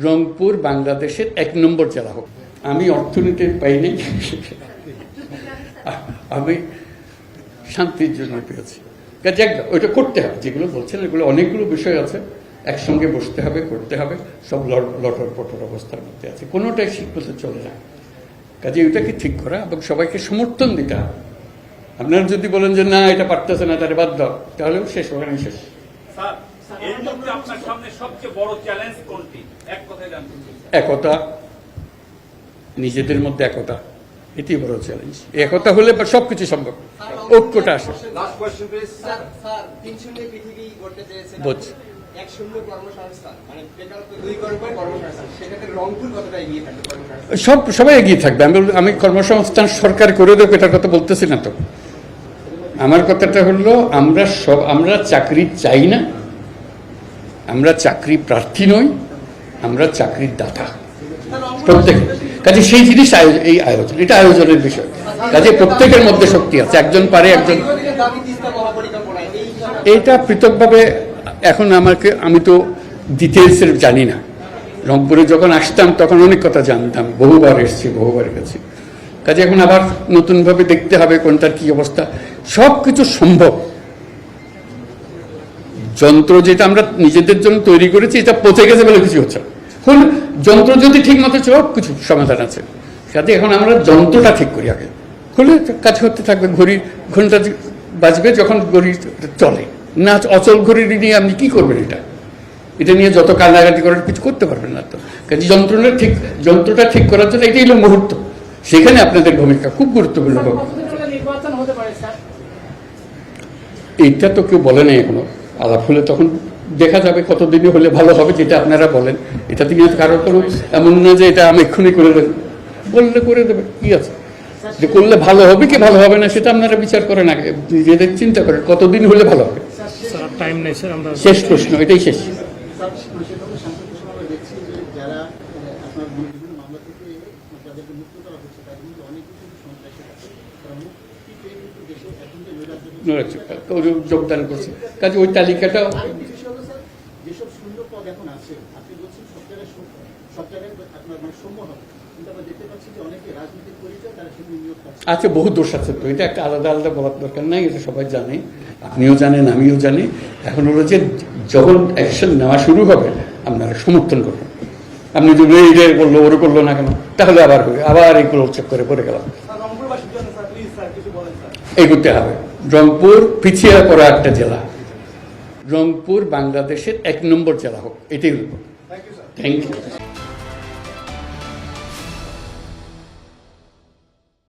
রংপুর, বাংলাদেশের এক নম্বর জেলা হোক। আমি অর্থনীতির পাইনি। আমি শান্তির জন্য পেয়েছি। কাজে ওইটা করতে হবে। যেগুলো বলছেন, এগুলো অনেকগুলো বিষয় আছে। একসঙ্গে বসতে হবে, করতে হবে। সব লট- লটর পটর অবস্থার মধ্যে আছে। কোনোটাই ঠিক চলে না। কাজে ওইটাকে ঠিক করা? এবং সবাইকে সমর্থন দিতে হবে। আপনারা যদি বলেন যে, না, এটা পারতেছে না, তাহলে বাদ দাও। তাহলেও শেষ ওখানে শেষ স্যার এই মুহূর্তে আপনার সামনে সবচেয়ে বড় চ্যালেঞ্জ কোনটি? এক কথায় জানতে একতা নিজেদের মধ্যে একতা এটি বড় চ্যালেঞ্জ একতা হলে সব কিছু সম্ভব। ঐক্যটা আসে। বুঝছি। মানে সব সবাই এগিয়ে থাকবে। আমি বল- আমি কর্মসংস্থান সরকার করে দেবো এটার কথা বলতেছি না তো। আমার কথাটা হলো আমরা সব আমরা চাকরি চাই না। আমরা চাকরি প্রার্থী নই, আমরা চাকরির দাতা। প্রত্যেকে। কাজে সেই জিনিস এই আয়োজন, এটা আয়োজনের বিষয়। কাজে প্রত্যেকের মধ্যে শক্তি আছে। একজন পারে, একজন এইটা পৃথকভাবে এখন আমাকে, আমি তো ডিটেলসের জানি না। রংপুরে যখন আসতাম, তখন অনেক কথা জানতাম। বহুবার এসেছি, বহুবার গেছি। কাজে এখন আবার নতুনভাবে দেখতে হবে কোনটার কি অবস্থা। সব কিছু সম্ভব। যন্ত্র যেটা আমরা নিজেদের জন্য তৈরি করেছি এটা পচে গেছে বলে কিছু হচ্ছে না। হল যন্ত্র যদি ঠিক মতো সব কিছু সমাধান আছে। কাজে এখন আমরা যন্ত্রটা ঠিক করি আগে। হলে কাজ করতে থাকবে ঘড়ি ঘণ্টা বাজবে যখন ঘড়ি চলে। না অচল ঘড়ি নিয়ে আপনি কি করবেন এটা? এটা নিয়ে যত কান্নাকাটি করার কিছু করতে পারবেন না তো। কাজে যন্ত্রটা ঠিক যন্ত্রটা ঠিক করার জন্য এটাই হলো মুহূর্ত। সেখানে আপনাদের ভূমিকা খুব গুরুত্বপূর্ণ এইটা তো কেউ বলে নাই এখনও। আলাপ হলে তখন দেখা যাবে কতদিনে হলে ভালো হবে যেটা আপনারা বলেন। এটা থেকে কারোর কোনো এমন না যে এটা আমি এক্ষুনি করে দেবেন বললে করে দেবে কি আছে? যে করলে ভালো হবে কি ভালো হবে না সেটা আপনারা বিচার করেন আগে। নিজেদের চিন্তা করেন কতদিন হলে ভালো হবে? টাইম নেই স্যার শেষ প্রশ্ন এটাই শেষ। বিশেষভাবে সাম্প্রতিক সময় আমরা দেখছি যে যারা যোগদান করছে। কাজে ওই তালিকাটা আরেকটি বিষয় হলো স্যার যেসব শূন্য পদ এখন আছে আপনি বলছেন সব জায়গায় সব জায়গায় আপনার মানে সম্য হবে। আছে বহু দোষ আছে তো এটা একটা আলাদা আলাদা বলার দরকার নাই এটা সবাই জানে। আপনিও জানেন আমিও জানি। এখন হলো যে যখন অ্যাকশন নেওয়া শুরু হবে আপনারা সমর্থন করবেন। আপনি যদি এই করল ওরে করল না কেন তাহলে আবার হবে আবার এইগুলো চেক করে পড়ে গেলাম। এগোতে হবে। রংপুর পিছিয়ে পড়া একটা জেলা। রংপুর বাংলাদেশের এক নম্বর জেলা হোক এটাই থ্যাংক ইউ